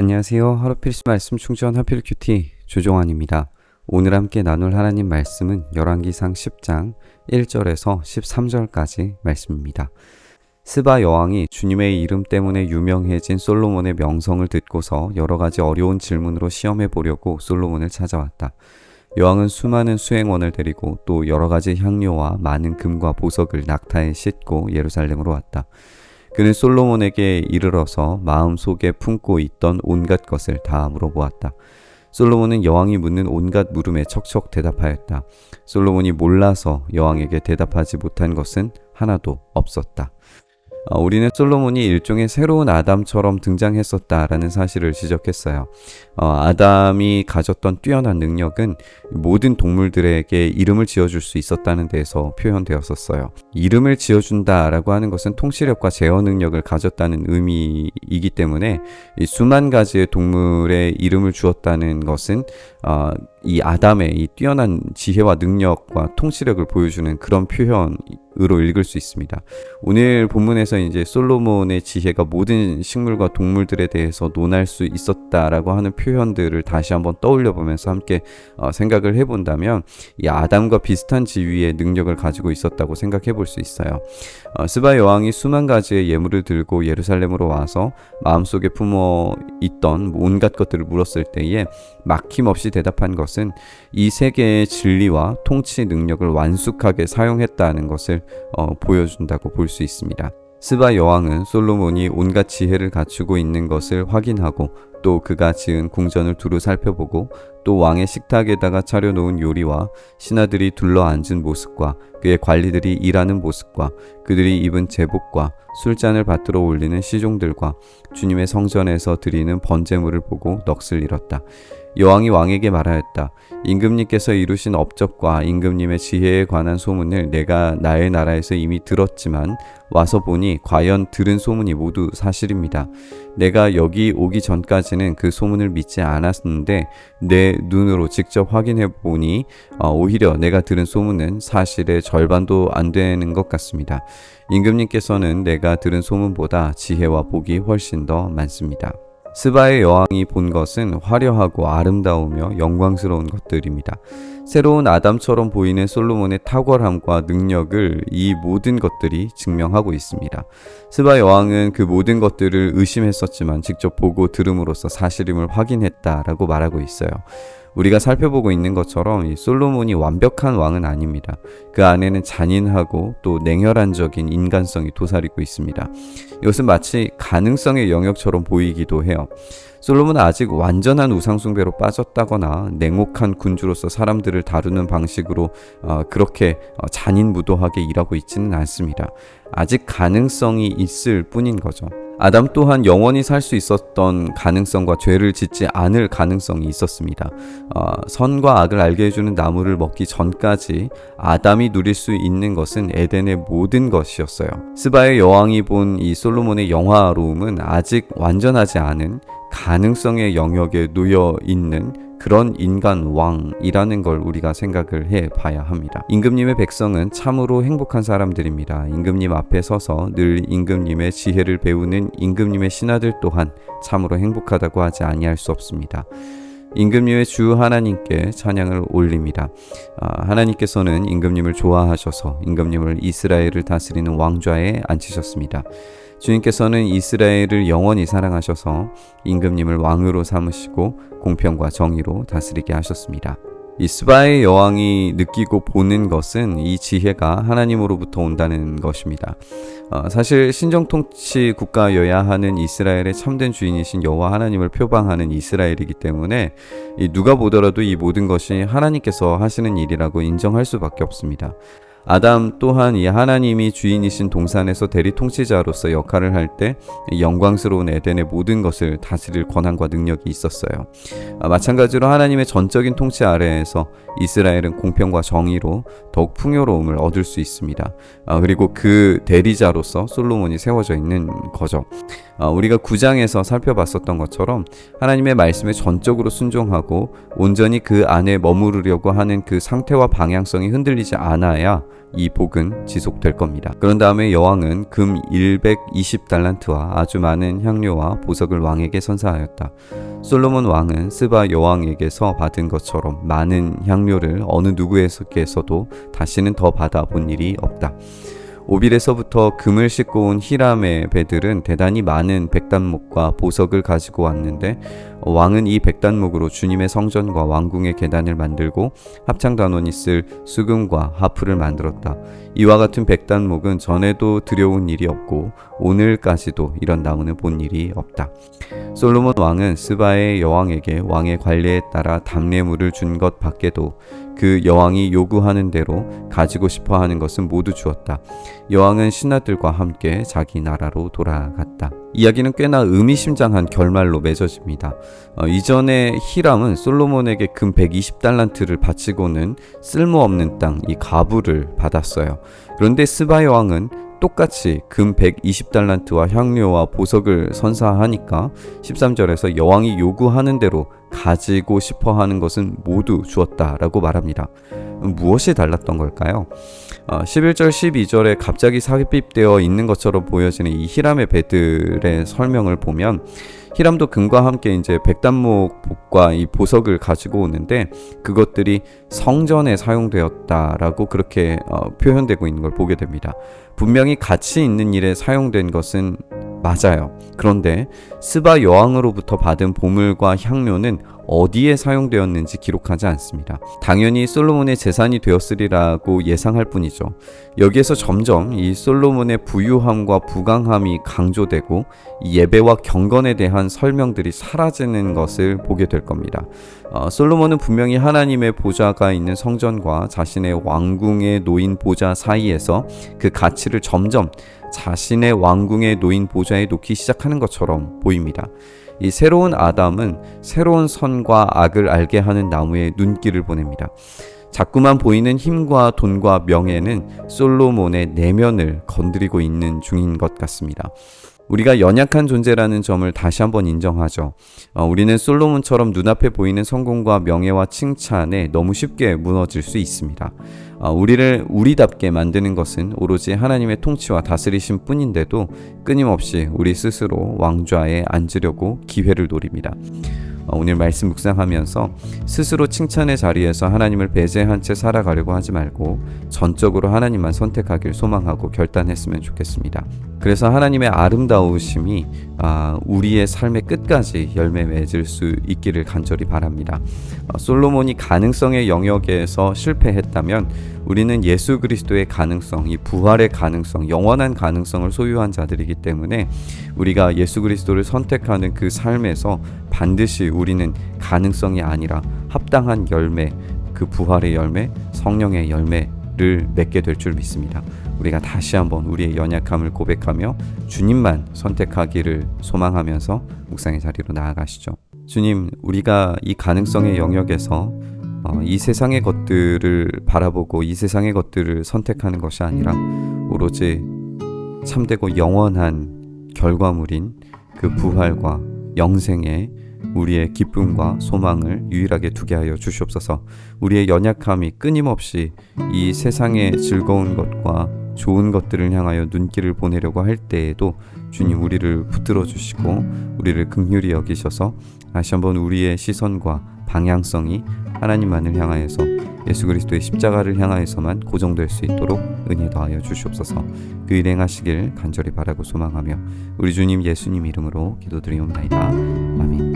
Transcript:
안녕하세요. 하루 필수 말씀 충전 하필 큐티 조종환입니다. 오늘 함께 나눌 하나님 말씀은 열왕기상 10장 1절에서 13절까지 말씀입니다. 스바 여왕이 주님의 이름 때문에 유명해진 솔로몬의 명성을 듣고서 여러 가지 어려운 질문으로 시험해 보려고 솔로몬을 찾아왔다. 여왕은 수많은 수행원을 데리고 또 여러 가지 향료와 많은 금과 보석을 낙타에 싣고 예루살렘으로 왔다. 그는 솔로몬에게 이르러서 마음속에 품고 있던 온갖 것을 다 물어보았다. 솔로몬은 여왕이 묻는 온갖 물음에 척척 대답하였다. 솔로몬이 몰라서 여왕에게 대답하지 못한 것은 하나도 없었다. 어, 우리는 솔로몬이 일종의 새로운 아담처럼 등장했었다라는 사실을 지적했어요. 어, 아담이 가졌던 뛰어난 능력은 모든 동물들에게 이름을 지어줄 수 있었다는 데에서 표현되었었어요. 이름을 지어준다라고 하는 것은 통치력과 제어 능력을 가졌다는 의미이기 때문에 수만 가지의 동물의 이름을 주었다는 것은 어, 이 아담의 이 뛰어난 지혜와 능력과 통치력을 보여주는 그런 표현으로 읽을 수 있습니다. 오늘 본문에서 이제 솔로몬의 지혜가 모든 식물과 동물들에 대해서 논할 수 있었다라고 하는 표현들을 다시 한번 떠올려 보면서 함께 어, 생각을 해본다면 이 아담과 비슷한 지위의 능력을 가지고 있었다고 생각해 볼 수 있어요. 어, 스바 여왕이 수만 가지의 예물을 들고 예루살렘으로 와서 마음속에 품어 있던 온갖 것들을 물었을 때에 막힘없이 대답한 것은 이 세계의 진리와 통치 능력을 완숙하게 사용했다는 것을 어, 보여준다고 볼 수 있습니다. 스바 여왕은 솔로몬이 온갖 지혜를 갖추고 있는 것을 확인하고 또 그가 지은 궁전을 두루 살펴보고 또 왕의 식탁에다가 차려놓은 요리와 신하들이 둘러 앉은 모습과 그의 관리들이 일하는 모습과 그들이 입은 제복과 술잔을 받들어 올리는 시종들과 주님의 성전에서 드리는 번제물을 보고 넋을 잃었다. 여왕이 왕에게 말하였다. 임금님께서 이루신 업적과 임금님의 지혜에 관한 소문을 내가 나의 나라에서 이미 들었지만 와서 보니 과연 들은 소문이 모두 사실입니다. 내가 여기 오기 전까지는 그 소문을 믿지 않았는데 내 눈으로 직접 확인해 보니 어, 오히려 내가 들은 소문은 사실의 절반도 안 되는 것 같습니다. 임금님께서는 내가 들은 소문보다 지혜와 복이 훨씬 더 많습니다. 스바의 여왕이 본 것은 화려하고 아름다우며 영광스러운 것들입니다. 새로운 아담처럼 보이는 솔로몬의 탁월함과 능력을 이 모든 것들이 증명하고 있습니다. 스바 여왕은 그 모든 것들을 의심했었지만 직접 보고 들음으로써 사실임을 확인했다라고 말하고 있어요. 우리가 살펴보고 있는 것처럼 이 솔로몬이 완벽한 왕은 아닙니다. 그 안에는 잔인하고 또 냉혈한적인 인간성이 도사리고 있습니다. 이것은 마치 가능성의 영역처럼 보이기도 해요. 솔로몬은 아직 완전한 우상숭배로 빠졌다거나 냉혹한 군주로서 사람들을 다루는 방식으로 어, 그렇게 어, 잔인무도하게 일하고 있지는 않습니다. 아직 가능성이 있을 뿐인 거죠. 아담 또한 영원히 살 수 있었던 가능성과 죄를 짓지 않을 가능성이 있었습니다. 어, 선과 악을 알게 해주는 나무를 먹기 전까지 아담이 누릴 수 있는 것은 에덴의 모든 것이었어요. 스바의 여왕이 본 이 솔로몬의 영화로움은 아직 완전하지 않은 가능성의 영역에 놓여 있는 그런 인간 왕이라는 걸 우리가 생각을 해 봐야 합니다. 임금님의 백성은 참으로 행복한 사람들입니다. 임금님 앞에 서서 늘 임금님의 지혜를 배우는 임금님의 신하들 또한 참으로 행복하다고 하지 아니할 수 없습니다. 임금님의 주 하나님께 찬양을 올립니다. 아, 하나님께서는 임금님을 좋아하셔서 임금님을 이스라엘을 다스리는 왕좌에 앉히셨습니다. 주님께서는 이스라엘을 영원히 사랑하셔서 임금님을 왕으로 삼으시고 공평과 정의로 다스리게 하셨습니다. 이 스바의 여왕이 느끼고 보는 것은 이 지혜가 하나님으로부터 온다는 것입니다. 어, 사실 신정 통치 국가여야 하는 이스라엘의 참된 주인이신 여호와 하나님을 표방하는 이스라엘이기 때문에 누가 보더라도 이 모든 것이 하나님께서 하시는 일이라고 인정할 수밖에 없습니다. 아담 또한 이 하나님이 주인이신 동산에서 대리 통치자로서 역할을 할 때 영광스러운 에덴의 모든 것을 다스릴 권한과 능력이 있었어요. 아, 마찬가지로 하나님의 전적인 통치 아래에서 이스라엘은 공평과 정의로 더욱 풍요로움을 얻을 수 있습니다. 아, 그리고 그 대리자로서 솔로몬이 세워져 있는 거죠. 아, 우리가 구장에서 살펴봤었던 것처럼 하나님의 말씀에 전적으로 순종하고 온전히 그 안에 머무르려고 하는 그 상태와 방향성이 흔들리지 않아야 이 복은 지속될 겁니다. 그런 다음에 여왕은 금 120달란트와 아주 많은 향료와 보석을 왕에게 선사하였다. 솔로몬 왕은 스바 여왕에게서 받은 것처럼 많은 향료를 어느 누구에게서도 다시는 더 받아 본 일이 없다. 오빌에서부터 금을 싣고 온 히람의 배들은 대단히 많은 백단목과 보석을 가지고 왔는데 왕은 이 백단목으로 주님의 성전과 왕궁의 계단을 만들고 합창단원이 쓸 수금과 하프를 만들었다. 이와 같은 백단목은 전에도 들여온 일이 없고 오늘까지도 이런 나무는 본 일이 없다. 솔로몬 왕은 스바의 여왕에게 왕의 관례에 따라 담례물을 준 것 밖에도 그 여왕이 요구하는 대로 가지고 싶어 하는 것은 모두 주었다. 여왕은 신하들과 함께 자기 나라로 돌아갔다. 이야기는 꽤나 의미심장한 결말로 맺어집니다. 어, 이전에 히람은 솔로몬에게 금 120달란트를 바치고는 쓸모없는 땅, 이 가부를 받았어요. 그런데 스바 여왕은 똑같이 금 120달란트와 향료와 보석을 선사하니까 13절에서 여왕이 요구하는 대로 가지고 싶어 하는 것은 모두 주었다라고 말합니다. 무엇이 달랐던 걸까요? 어, 11절 12절에 갑자기 삽입되어 있는 것처럼 보여지는 이 히람의 배들의 설명을 보면 히람도 금과 함께 이제 백단목 복과 이 보석을 가지고 오는데 그것들이 성전에 사용되었다라고 그렇게 어, 표현되고 있는 걸 보게 됩니다. 분명히 가치 있는 일에 사용된 것은 맞아요. 그런데 스바 여왕으로부터 받은 보물과 향료는 어디에 사용되었는지 기록하지 않습니다. 당연히 솔로몬의 재산이 되었으리라고 예상할 뿐이죠. 여기에서 점점 이 솔로몬의 부유함과 부강함이 강조되고 예배와 경건에 대한 설명들이 사라지는 것을 보게 될 겁니다. 어, 솔로몬은 분명히 하나님의 보좌가 있는 성전과 자신의 왕궁에 놓인 보좌 사이에서 그 가치를 점점 자신의 왕궁에 놓인 보좌에 놓기 시작하는 것처럼 보입니다. 이 새로운 아담은 새로운 선과 악을 알게 하는 나무에 눈길을 보냅니다. 자꾸만 보이는 힘과 돈과 명예는 솔로몬의 내면을 건드리고 있는 중인 것 같습니다. 우리가 연약한 존재라는 점을 다시 한번 인정하죠. 어, 우리는 솔로몬처럼 눈앞에 보이는 성공과 명예와 칭찬에 너무 쉽게 무너질 수 있습니다. 어, 우리를 우리답게 만드는 것은 오로지 하나님의 통치와 다스리심 뿐인데도 끊임없이 우리 스스로 왕좌에 앉으려고 기회를 노립니다. 어, 오늘 말씀 묵상하면서 스스로 칭찬의 자리에서 하나님을 배제한 채 살아가려고 하지 말고 전적으로 하나님만 선택하길 소망하고 결단했으면 좋겠습니다. 그래서 하나님의 아름다우심이 아, 우리의 삶의 끝까지 열매 맺을 수 있기를 간절히 바랍니다. 어, 솔로몬이 가능성의 영역에서 실패했다면 우리는 예수 그리스도의 가능성, 이 부활의 가능성, 영원한 가능성을 소유한 자들이기 때문에 우리가 예수 그리스도를 선택하는 그 삶에서 반드시 우리는 가능성이 아니라 합당한 열매, 그 부활의 열매, 성령의 열매 를 맺게 될 줄 믿습니다. 우리가 다시 한번 우리의 연약함을 고백하며 주님만 선택하기를 소망하면서 묵상의 자리로 나아가시죠. 주님, 우리가 이 가능성의 영역에서 어, 이 세상의 것들을 바라보고 이 세상의 것들을 선택하는 것이 아니라 오로지 참되고 영원한 결과물인 그 부활과 영생의 우리의 기쁨과 소망을 유일하게 두게 하여 주시옵소서. 우리의 연약함이 끊임없이 이 세상의 즐거운 것과 좋은 것들을 향하여 눈길을 보내려고 할 때에도 주님 우리를 붙들어 주시고 우리를 극률히 여기셔서 다시 한번 우리의 시선과 방향성이 하나님만을 향하여서 예수 그리스도의 십자가를 향하여서만 고정될 수 있도록 은혜 더하여 주시옵소서. 그 일행하시길 간절히 바라고 소망하며 우리 주님 예수님 이름으로 기도드리옵나이다. 아멘.